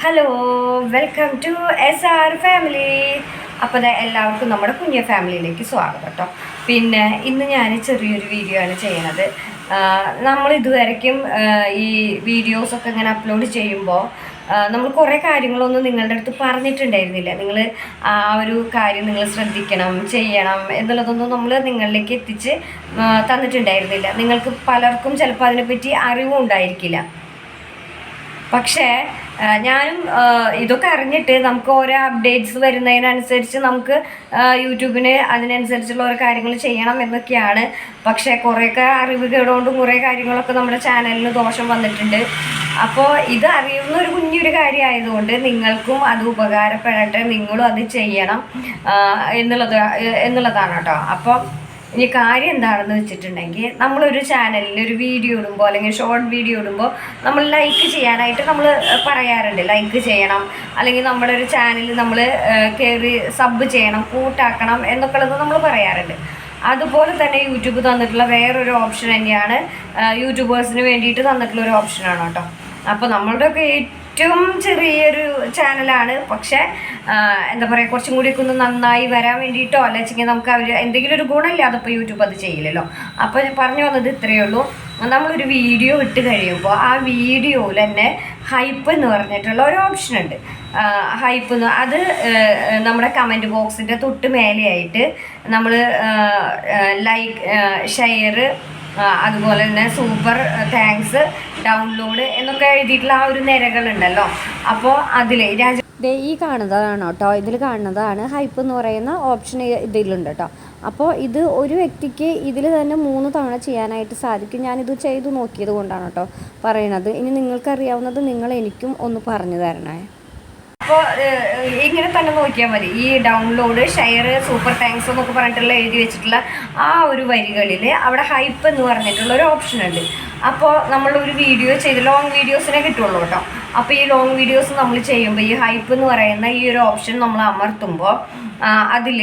Hello welcome to S R family അപ്പോൾ അതെ എല്ലാവർക്കും നമ്മുടെ കുഞ്ഞ ഫാമിലിയിലേക്ക് സ്വാഗതം കേട്ടോ. പിന്നെ ഇന്ന് ഞാൻ ചെറിയൊരു വീഡിയോ ആണ് ചെയ്യണത്. നമ്മൾ ഇതുവരയ്ക്കും ഈ വീഡിയോസൊക്കെ ഇങ്ങനെ അപ്ലോഡ് ചെയ്യുമ്പോൾ നമ്മൾ കുറേ കാര്യങ്ങളൊന്നും നിങ്ങളുടെ അടുത്ത് പറഞ്ഞിട്ടുണ്ടായിരുന്നില്ല. നിങ്ങൾ ആ ഒരു കാര്യം നിങ്ങൾ ശ്രദ്ധിക്കണം ചെയ്യണം എന്നുള്ളതൊന്നും നമ്മൾ നിങ്ങളിലേക്ക് എത്തിച്ച് തന്നിട്ടുണ്ടായിരുന്നില്ല. നിങ്ങൾക്ക് പലർക്കും ചിലപ്പോൾ അതിനെപ്പറ്റി അറിവും ഉണ്ടായിരിക്കില്ല. പക്ഷേ ഞാനും ഇതൊക്കെ അറിഞ്ഞിട്ട് നമുക്ക് ഓരോ അപ്ഡേറ്റ്സ് വരുന്നതിനനുസരിച്ച് നമുക്ക് യൂട്യൂബിന് അതിനനുസരിച്ചുള്ള ഓരോ കാര്യങ്ങൾ ചെയ്യണം എന്നൊക്കെയാണ്. പക്ഷേ കുറേയൊക്കെ അറിവ് കേടുകൊണ്ടും കുറേ കാര്യങ്ങളൊക്കെ നമ്മുടെ ചാനലിന് ദോഷം വന്നിട്ടുണ്ട്. അപ്പോൾ ഇത് അറിയുന്ന ഒരു കുഞ്ഞൊരു കാര്യമായതുകൊണ്ട് നിങ്ങൾക്കും അത് ഉപകാരപ്പെടട്ടെ നിങ്ങളും അത് ചെയ്യണം എന്നുള്ളത് എന്നുള്ളതാണ് കേട്ടോ. അപ്പോൾ ഇനി കാര്യം എന്താണെന്ന് വെച്ചിട്ടുണ്ടെങ്കിൽ നമ്മളൊരു ചാനലിൽ ഒരു വീഡിയോ ഇടുമ്പോൾ അല്ലെങ്കിൽ ഷോർട്ട് വീഡിയോ ഇടുമ്പോൾ നമ്മൾ ലൈക്ക് ചെയ്യാനായിട്ട് നമ്മൾ പറയാറുണ്ട്. ലൈക്ക് ചെയ്യണം. അല്ലെങ്കിൽ നമ്മുടെ ഒരു ചാനൽ നമ്മൾ കയറി സബ് ചെയ്യണം കൂട്ടാക്കണം എന്നൊക്കെ ഉള്ളത് നമ്മൾ പറയാറുണ്ട്. അതുപോലെ തന്നെ യൂട്യൂബ് തന്നിട്ടുള്ള വേറൊരു ഓപ്ഷൻ തന്നെയാണ് യൂട്യൂബേഴ്സിന് വേണ്ടിയിട്ട് തന്നിട്ടുള്ള ഒരു ഓപ്ഷനാണ് കേട്ടോ. അപ്പോൾ നമ്മളുടെയൊക്കെ ഏറ്റവും ചെറിയൊരു ചാനലാണ് പക്ഷേ എന്താ പറയുക കുറച്ചും കൂടിയൊക്കെ ഒന്ന് നന്നായി വരാൻ വേണ്ടിയിട്ടോ അല്ലെങ്കിൽ നമുക്ക് അവർ എന്തെങ്കിലും ഒരു ഗുണമില്ലാതെ അതിപ്പോൾ യൂട്യൂബ് അത് ചെയ്യില്ലല്ലോ. അപ്പോൾ പറഞ്ഞു വന്നത് ഇത്രയേ ഉള്ളൂ. നമ്മളൊരു വീഡിയോ ഇട്ട് കഴിയുമ്പോൾ ആ വീഡിയോയിൽ തന്നെ ഹൈപ്പ് എന്ന് പറഞ്ഞിട്ടുള്ള ഒരു ഓപ്ഷൻ ഉണ്ട്. ഹൈപ്പ് എന്ന് അത് നമ്മുടെ കമന്റ് ബോക്സിന്റെ തൊട്ട് മേലെയായിട്ട് നമ്മൾ ലൈക്ക് ഷെയർ അതുപോലെ തന്നെ സൂപ്പർ താങ്ക്സ് ഡൗൺലോഡ് എന്നൊക്കെ എഴുതിയിട്ടുള്ള ആ ഒരു നിരകളുണ്ടല്ലോ. അപ്പോൾ അതിൽ രാജ ഈ കാണുന്നതാണ് കേട്ടോ ഇതിൽ കാണുന്നതാണ് ഹൈപ്പ് എന്ന് പറയുന്ന ഓപ്ഷൻ ഇതിലുണ്ട് കേട്ടോ അപ്പോൾ ഇത് ഒരു വ്യക്തിക്ക് ഇതിൽ തന്നെ മൂന്ന് തവണ ചെയ്യാനായിട്ട് സാധിക്കും. ഞാനിത് ചെയ്തു നോക്കിയത് കൊണ്ടാണ് കേട്ടോ പറയണത് ഇനി നിങ്ങൾക്കറിയാവുന്നത് നിങ്ങൾ എനിക്കും ഒന്ന് പറഞ്ഞു തരണേ. അപ്പോൾ ഇങ്ങനെ തന്നെ നോക്കിയാൽ മതി. ഈ ഡൗൺലോഡ് ഷെയർ സൂപ്പർ താങ്ക്സ് എന്നൊക്കെ പറഞ്ഞിട്ടുള്ള എഴുതി വെച്ചിട്ടുള്ള ആ ഒരു വരികളിൽ അവിടെ ഹൈപ്പ് എന്ന് പറഞ്ഞിട്ടുള്ള ഒരു ഓപ്ഷൻ ഉണ്ട്. അപ്പോൾ നമ്മൾ ഒരു വീഡിയോ ചെയ്ത് ലോങ് വീഡിയോസിനെ കിട്ടുള്ളൂ കേട്ടോ. അപ്പോൾ ഈ ലോങ് വീഡിയോസ് നമ്മൾ ചെയ്യുമ്പോൾ ഈ ഹൈപ്പ് എന്ന് പറയുന്ന ഈ ഒരു ഓപ്ഷൻ നമ്മൾ അമർത്തുമ്പോൾ അതിൽ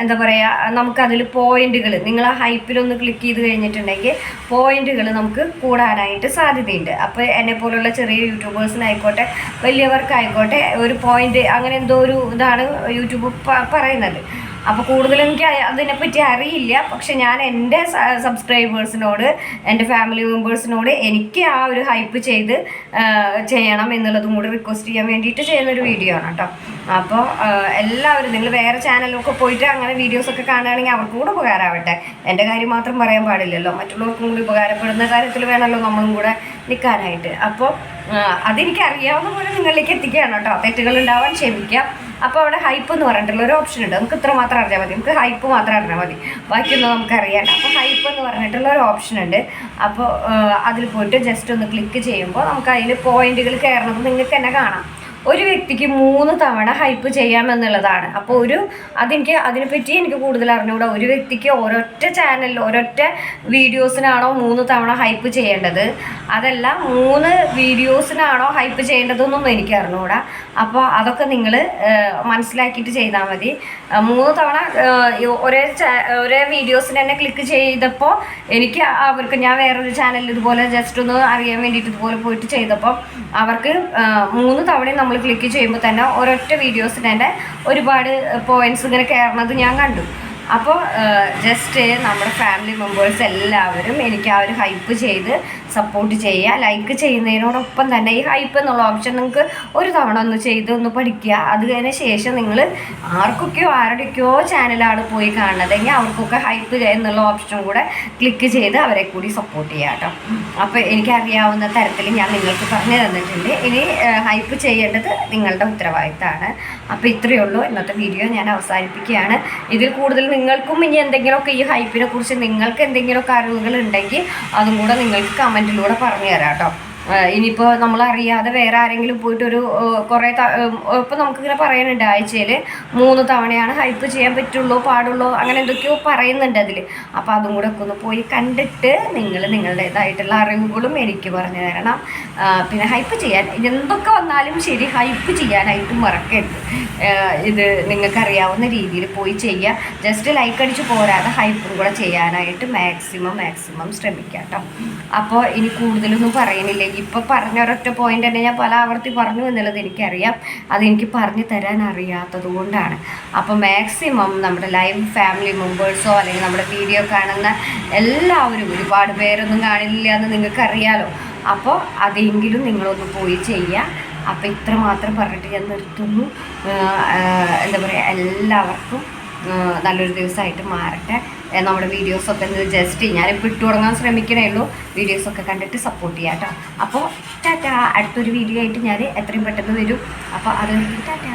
എന്താ പറയുക നമുക്കതിൽ പോയിന്റുകൾ നിങ്ങൾ ആ ഹൈപ്പിലൊന്ന് ക്ലിക്ക് ചെയ്ത് കഴിഞ്ഞിട്ടുണ്ടെങ്കിൽ പോയിന്റുകൾ നമുക്ക് കൂടാനായിട്ട് സാധ്യതയുണ്ട്. അപ്പോൾ എന്നെ പോലുള്ള ചെറിയ യൂട്യൂബേഴ്സിനായിക്കോട്ടെ വലിയവർക്കായിക്കോട്ടെ ഒരു പോയിന്റ് അങ്ങനെ എന്തോ ഒരു ഇതാണ് യൂട്യൂബ് പറയുന്നത്. അപ്പോൾ കൂടുതൽ എനിക്ക് അതിനെപ്പറ്റി അറിയില്ല. പക്ഷെ ഞാൻ എന്റെ സബ്സ്ക്രൈബേഴ്സിനോട് എന്റെ ഫാമിലി മെമ്പേഴ്സിനോട് എനിക്ക് ആ ഒരു ഹൈപ്പ് ചെയ്ത് ചെയ്യണം എന്നുള്ളതും കൂടി റിക്വസ്റ്റ് ചെയ്യാൻ വേണ്ടിയിട്ട് ചെയ്യുന്ന ഒരു വീഡിയോ ആണ് കേട്ടോ അപ്പോൾ എല്ലാവരും നിങ്ങൾ വേറെ ചാനലൊക്കെ പോയിട്ട് അങ്ങനെ വീഡിയോസൊക്കെ കാണുകയാണെങ്കിൽ അവർക്കും കൂടെ ഉപകാരമാവട്ടെ എന്റെ കാര്യം മാത്രം പറയാൻ പാടില്ലല്ലോ. മറ്റുള്ളവർക്കും കൂടി ഉപകാരപ്പെടുന്ന കാര്യത്തിൽ വേണമല്ലോ നമ്മളും കൂടെ നിൽക്കാനായിട്ട് അപ്പോൾ അതെനിക്ക് അറിയാവുന്ന പോലെ നിങ്ങളിലേക്ക് എത്തിക്കുകയാണ് കേട്ടോ. തെറ്റുകൾ ഉണ്ടാവാൻ ക്ഷമിക്കാം അപ്പോൾ അവിടെ ഹൈപ്പ് എന്ന് പറഞ്ഞിട്ടുള്ള ഒരു ഓപ്ഷൻ ഉണ്ട്. നമുക്ക് ഇത്ര മാത്രം അറിഞ്ഞാൽ മതി. നമുക്ക് ഹൈപ്പ് മാത്രം അറിഞ്ഞാൽ മതി. ബാക്കിയൊന്നും നമുക്ക് അറിയാണ്ട് അപ്പോൾ ഹൈപ്പ് എന്ന് പറഞ്ഞിട്ടുള്ള ഒരു ഓപ്ഷൻ ഉണ്ട്. അപ്പോൾ അതിൽ പോയിട്ട് ജസ്റ്റ് ഒന്ന് ക്ലിക്ക് ചെയ്യുമ്പോൾ നമുക്ക് അതിൽ പോയിന്റുകൾ കയറണത് നിങ്ങൾക്ക് തന്നെ കാണാം. ഒരു വ്യക്തിക്ക് മൂന്ന് തവണ ഹൈപ്പ് ചെയ്യാമെന്നുള്ളതാണ് അപ്പോൾ ഒരു അതെനിക്ക് അതിനെപ്പറ്റി എനിക്ക് കൂടുതൽ അറിഞ്ഞുകൂടാ ഒരു വ്യക്തിക്ക് ഒരൊറ്റ ചാനലിൽ ഒരൊറ്റ വീഡിയോസിനാണോ മൂന്ന് തവണ ഹൈപ്പ് ചെയ്യേണ്ടത്? അതല്ല മൂന്ന് വീഡിയോസിനാണോ ഹൈപ്പ് ചെയ്യേണ്ടതെന്നൊന്നും എനിക്ക് അറിഞ്ഞുകൂടാ അപ്പോൾ അതൊക്കെ നിങ്ങൾ മനസ്സിലാക്കിയിട്ട് ചെയ്താൽ മതി. മൂന്ന് തവണ ഒരേ ഒരേ വീഡിയോസിന് തന്നെ ക്ലിക്ക് ചെയ്തപ്പോൾ എനിക്ക് അവർക്ക് ഞാൻ വേറൊരു ചാനലിൽ ഇതുപോലെ ജസ്റ്റ് ഒന്ന് അറിയാൻ വേണ്ടിയിട്ട് ഇതുപോലെ പോയിട്ട് ചെയ്തപ്പോൾ അവർക്ക് മൂന്ന് തവണയും നമ്മൾ ക്ലിക്ക് ചെയ്യുമ്പോൾ തന്നെ ഒരൊറ്റ വീഡിയോസിന് തന്നെ ഒരുപാട് പോയിന്റ്സ് ഇങ്ങനെ കയറണത് ഞാൻ കണ്ടു. അപ്പോൾ ജസ്റ്റ് നമ്മുടെ ഫാമിലി മെമ്പേഴ്സ് എല്ലാവരും എനിക്ക് ആ ഒരു ഹൈപ്പ് ചെയ്ത് സപ്പോർട്ട് ചെയ്യുക. ലൈക്ക് ചെയ്യുന്നതിനോടൊപ്പം തന്നെ ഈ ഹൈപ്പ് എന്നുള്ള ഓപ്ഷൻ നിങ്ങൾക്ക് ഒരു തവണ ഒന്ന് ചെയ്ത് ഒന്ന് പഠിക്കുക. അത് കഴിഞ്ഞ ശേഷം നിങ്ങൾ ആർക്കൊക്കെയോ ആരുടെയൊക്കെയോ ചാനലാണ് പോയി കാണുന്നതെങ്കിൽ അവർക്കൊക്കെ ഹൈപ്പ് എന്നുള്ള ഓപ്ഷൻ കൂടെ ക്ലിക്ക് ചെയ്ത് അവരെ കൂടി സപ്പോർട്ട് ചെയ്യുക കേട്ടോ. അപ്പോൾ എനിക്കറിയാവുന്ന തരത്തിൽ ഞാൻ നിങ്ങൾക്ക് പറഞ്ഞു തന്നിട്ടുണ്ട്. ഇനി ഹൈപ്പ് ചെയ്യേണ്ടത് നിങ്ങളുടെ ഉത്തരവാദിത്തമാണ്. അപ്പോൾ ഇത്രയേ ഉള്ളൂ. ഇന്നത്തെ വീഡിയോ ഞാൻ അവസാനിപ്പിക്കുകയാണ്. ഇതിൽ കൂടുതൽ നിങ്ങൾക്കും ഇനി എന്തെങ്കിലുമൊക്കെ ഈ ഹൈപ്പിനെ കുറിച്ച് നിങ്ങൾക്ക് എന്തെങ്കിലുമൊക്കെ അറിവുകൾ ഉണ്ടെങ്കിൽ അതും കൂടെ നിങ്ങൾക്ക് കമന്റിലൂടെ പറഞ്ഞു തരാം കേട്ടോ. ഇനിയിപ്പോൾ നമ്മൾ അറിയാതെ വേറെ ആരെങ്കിലും പോയിട്ട് ഒരു കുറേ ഇപ്പോൾ നമുക്കിങ്ങനെ പറയുന്നുണ്ട് ആഴ്ചയിൽ മൂന്ന് തവണയാണ് ഹൈപ്പ് ചെയ്യാൻ പറ്റുള്ളൂ പാടുള്ളൂ അങ്ങനെ എന്തൊക്കെയോ പറയുന്നുണ്ട് അതിൽ അപ്പോൾ അതും കൂടെ ഒക്കെ ഒന്ന് പോയി കണ്ടിട്ട് നിങ്ങൾ നിങ്ങളുടേതായിട്ടുള്ള അറിവുകളും എനിക്ക് പറഞ്ഞു തരണം. പിന്നെ ഹൈപ്പ് ചെയ്യാൻ എന്തൊക്കെ വന്നാലും ശരി ഹൈപ്പ് ചെയ്യാനായിട്ട് മറക്കരുത്. ഇത് നിങ്ങൾക്കറിയാവുന്ന രീതിയിൽ പോയി ചെയ്യുക ജസ്റ്റ് ലൈക്ക് അടിച്ച് പോരാതെ ഹൈപ്പും കൂടെ ചെയ്യാനായിട്ട് മാക്സിമം മാക്സിമം ശ്രമിക്കാം കേട്ടോ അപ്പോൾ ഇനി കൂടുതലൊന്നും പറയുന്നില്ലെങ്കിൽ ഇപ്പോൾ പറഞ്ഞ ഒരൊറ്റ പോയിന്റ് തന്നെ ഞാൻ പല ആവർത്തി പറഞ്ഞു എന്നുള്ളത് എനിക്കറിയാം. അതെനിക്ക് പറഞ്ഞു തരാൻ അറിയാത്തത് കൊണ്ടാണ്. അപ്പോൾ മാക്സിമം നമ്മുടെ ലൈവ് ഫാമിലി മെമ്പേഴ്സോ അല്ലെങ്കിൽ നമ്മുടെ വീഡിയോ കാണുന്ന എല്ലാവരും ഒരുപാട് പേരൊന്നും കാണില്ല എന്ന് നിങ്ങൾക്കറിയാലോ. അപ്പോൾ അതെങ്കിലും നിങ്ങളൊന്ന് പോയി ചെയ്യുക അപ്പോൾ ഇത്ര മാത്രം പറഞ്ഞിട്ട് ഞാൻ നിർത്തുന്നു. എന്താ പറയുക എല്ലാവർക്കും നല്ലൊരു ദിവസമായിട്ട് മാറട്ടെ. നമ്മുടെ വീഡിയോസൊക്കെ ഒന്ന് ജസ്റ്റ് ഞാനിപ്പോൾ ഇട്ട് തുടങ്ങാൻ ശ്രമിക്കണേ ഉള്ളൂ. വീഡിയോസൊക്കെ കണ്ടിട്ട് സപ്പോർട്ട് ചെയ്യാം കേട്ടോ അപ്പോൾ ടാറ്റാ. അടുത്തൊരു വീഡിയോ ആയിട്ട് ഞാൻ എത്രയും പെട്ടെന്ന് വരും. അപ്പോൾ അത് ടാറ്റാ.